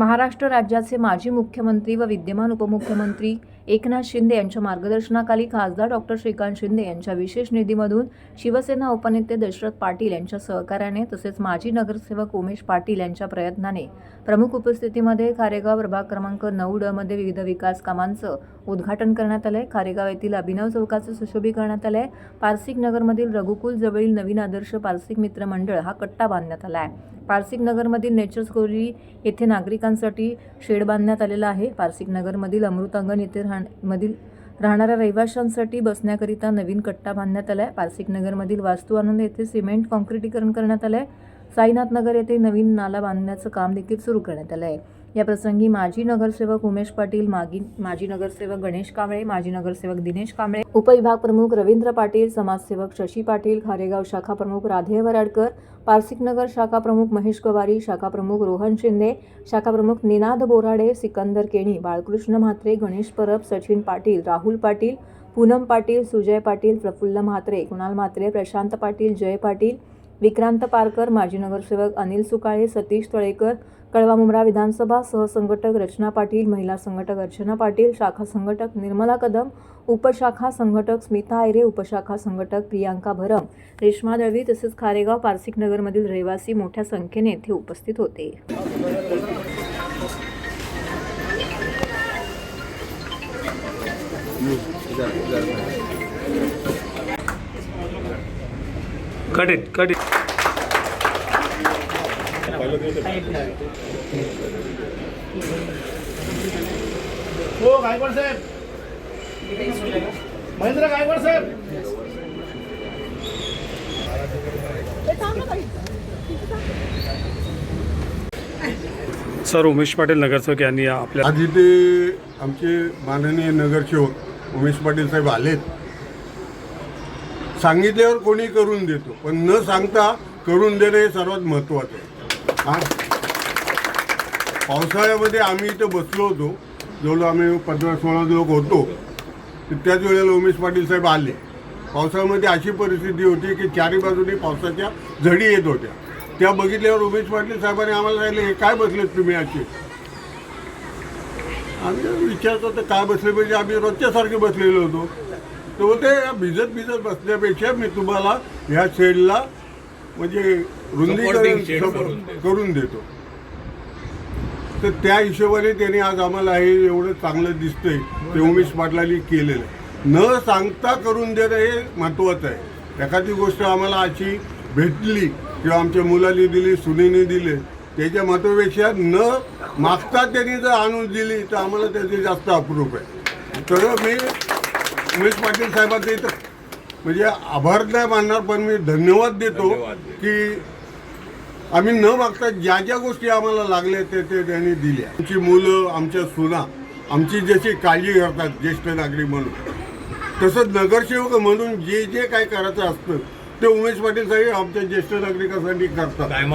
महाराष्ट्र राज्याचे माजी मुख्यमंत्री व विद्यमान उपमुख्यमंत्री एकनाथ शिंदे यांच्या मार्गदर्शनाखाली खासदार डॉक्टर श्रीकांत शिंदे यांच्या विशेष निधीमधून शिवसेना उपनेते दशरथ पाटील यांच्या सहकार्याने तसेच माजी नगरसेवक उमेश पाटील यांच्या प्रयत्नाने प्रमुख उपस्थितीमध्ये खारेगाव प्रभाग क्रमांक नऊ ड मध्ये विविध विकास कामांचं उद्घाटन करण्यात आलंय. खारेगाव येथील अभिनव चौकाचं सुशोभी करण्यात आलंय. पारसिक नगरमधील रघुकुल जवळील नवीन आदर्श पारसिक मित्र मंडळ हा कट्टा बांधण्यात आला आहे पारसिक नगरमधील नेचर्स कोली येथे नागरिकांसाठी शेड बांधण्यात आलेला आहे. पारसिक नगरमधील अमृतांगण येथे राहण्यामधील मधील राहणाऱ्या रहिवाशांसाठी बसण्याकरिता नवीन कट्टा बांधण्यात आला आहे पार्सिक नगरमधील वास्तू आनंद येथे सिमेंट कॉन्क्रिटीकरण करण्यात आलं आहे साईनाथ नगर येथे नवीन नाला बांधण्याचं काम देखील सुरू करण्यात आलं आहे या प्रसंगी माजी नगरसेवक उमेश पाटील मागी माजी नगरसेवक गणेश कांबळे माजी नगरसेवक दिनेश कांबळे उपविभाग प्रमुख रवींद्र पाटील समाजसेवक शशी पाटील खारेगाव शाखा प्रमुख राधे वराडकर पारसिक नगर शाखा प्रमुख महेश गवारी शाखा प्रमुख रोहन शिंदे शाखा प्रमुख निनाद बोराडे सिकंदर केणी बाळकृष्ण म्हात्रे गणेश परब सचिन पाटील राहुल पाटील पूनम पाटील सुजय पाटील प्रफुल्ल म्हात्रे कुणाल म्हात्रे प्रशांत पाटील जय पाटील विक्रांत पारकर माजी नगरसेवक अनिल सुकाळे सतीश तळेकर कळवा मुंब्रा विधानसभा सहसंघटक रचना पाटील महिला संघटक अर्चना पाटील शाखा संघटक निर्मला कदम उपशाखा संघटक स्मिता आयरे उपशाखा संघटक प्रियांका भरम रेश्मा दळवी तसेच खारेगाव पारसिक नगरमधील रहिवासी मोठ्या संख्येने येथे उपस्थित होते Cut it, cut it. हो गायकवाड साहेब. महेंद्र गायकवाड साहेब. सर उमेश पाटील नगरसेवक यांनी आपल्या आज इथे आमचे माननीय नगरसेवक उमेश पाटील साहेब आलेत. सांगितल्यावर कोणी करून देतो पण न सांगता करून देणं हे सर्वात महत्त्वाचं आहे. आज पावसाळ्यामध्ये आम्ही इथं बसलो होतो. जेवढं आम्ही पंधरा सोळा लोक होतो. तर त्याच वेळेला उमेश पाटील साहेब आले. पावसाळ्यामध्ये अशी परिस्थिती होती की चारी बाजूनी पावसाच्या झडी येत होत्या. त्या बघितल्यावर उमेश पाटील साहेबांनी आम्हाला सांगितलं हे काय बसलेत तुम्ही असे? आम्ही विचारतो तर काय बसले? पाहिजे आम्ही रोजच्यासारखे बसलेलो होतो. तर बोलते भिजत भिजत बसण्यापेक्षा मी तुम्हाला ह्या शेडला म्हणजे रुंदीकरण करून देतो. तर त्या हिशोबाने त्यांनी आज आम्हाला हे एवढं चांगलं दिसतंय ते उमेश पाटलांनी केलेलं न सांगता करून देणं हे महत्त्वाचं आहे. एखादी गोष्ट आम्हाला अशी भेटली किंवा आमच्या मुलांनी दिली सुनेने दिले त्याच्या महत्वापेक्षा न मागता त्यांनी जर आणून दिली तर आम्हाला त्याचे जास्त अप्रूप आहे. तर मी उमेश पाटील साहेबांचे इथं म्हणजे आभार नाही मानणार पण मी धन्यवाद देतो की आम्ही न मागता ज्या ज्या गोष्टी आम्हाला लागल्या ते ते त्यांनी दिल्या. आमची मुलं आमच्या सुना आमची जशी काळजी करतात ज्येष्ठ नागरिक म्हणून. तसंच नगरसेवक म्हणून जे जे काय करायचं असतं ते उमेश पाटील साहेब आमच्या ज्येष्ठ नागरिकांसाठी करतात.